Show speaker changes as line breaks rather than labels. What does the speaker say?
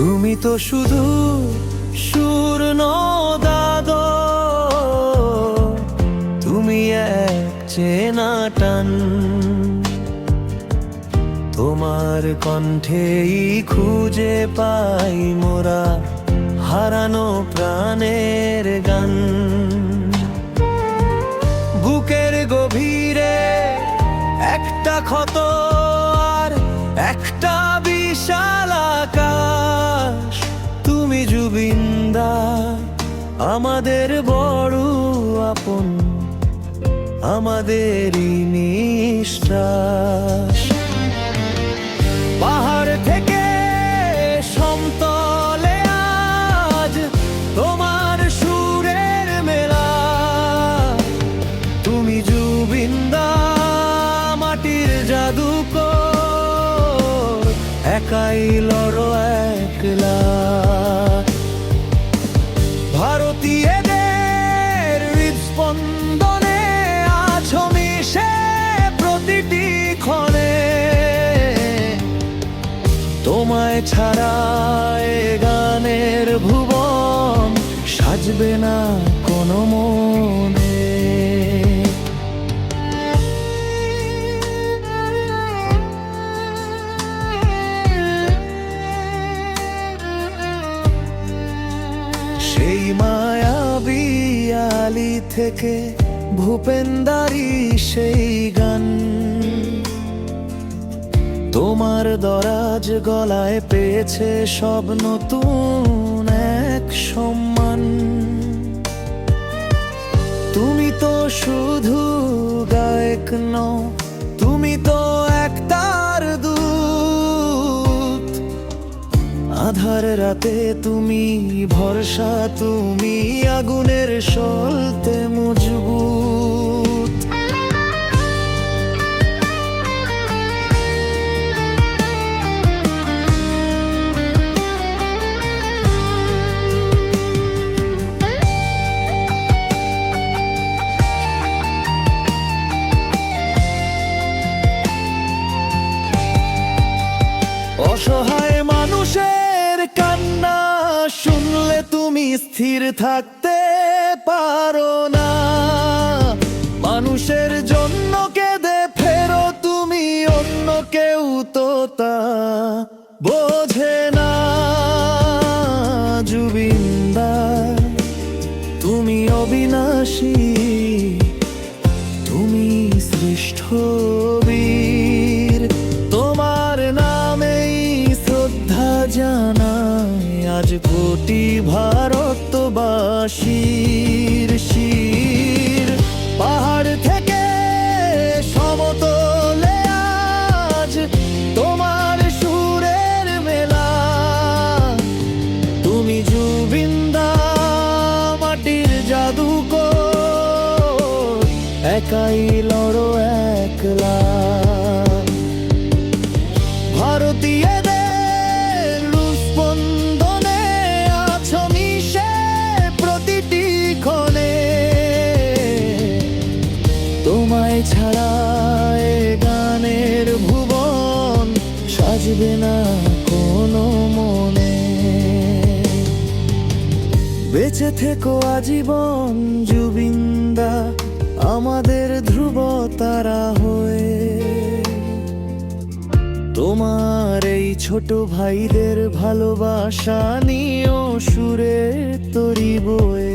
তুমি তো শুধু সুর দাদ তুমি এক চেনা টান। তোমার কণ্ঠেই খুঁজে পাই মোরা হারানো প্রাণের গান। বুকের গভীরে একটা ক্ষত আমাদের বড় আপন, আমাদেরই নিষ্ঠাস। পাহাড় থেকে সমতলে আজ তোমার সুরের মেলা। তুমি জুবিন্দা মাটির জাদুকর, একাই লড়ো একলা। তোমায় ছাড়া গানের ভুবন, সাজবে না কোনো মনে। সেই মায়াবী আলি থেকে ভূপেন্দারি সেই গান। তোমার দরাজ গলায় পেয়েছে সব নতুন এক সম্মান। তুমি তো শুধু গায়ক নও, তুমি তো এক তার দূত। আধার রাতে তুমি ভরসা, তুমি আগুনের সলতে মজবুত। অসহায় মানুষের কান্না শুনলে তুমি স্থির থাকতে পারো না। মানুষের জন্য কেঁদে ফেরো তুমি, অন্য কেউ তো তা জানায় আজ কোটি ভারতবাসীর শির পাহাড় বেঁচে থেকো আজীবন জুবিন্দা, আমাদের ধ্রুব তারা হয়ে। তোমার এই ছোট ভাইদের ভালোবাসা নিয়েও সুরে তরি বয়ে।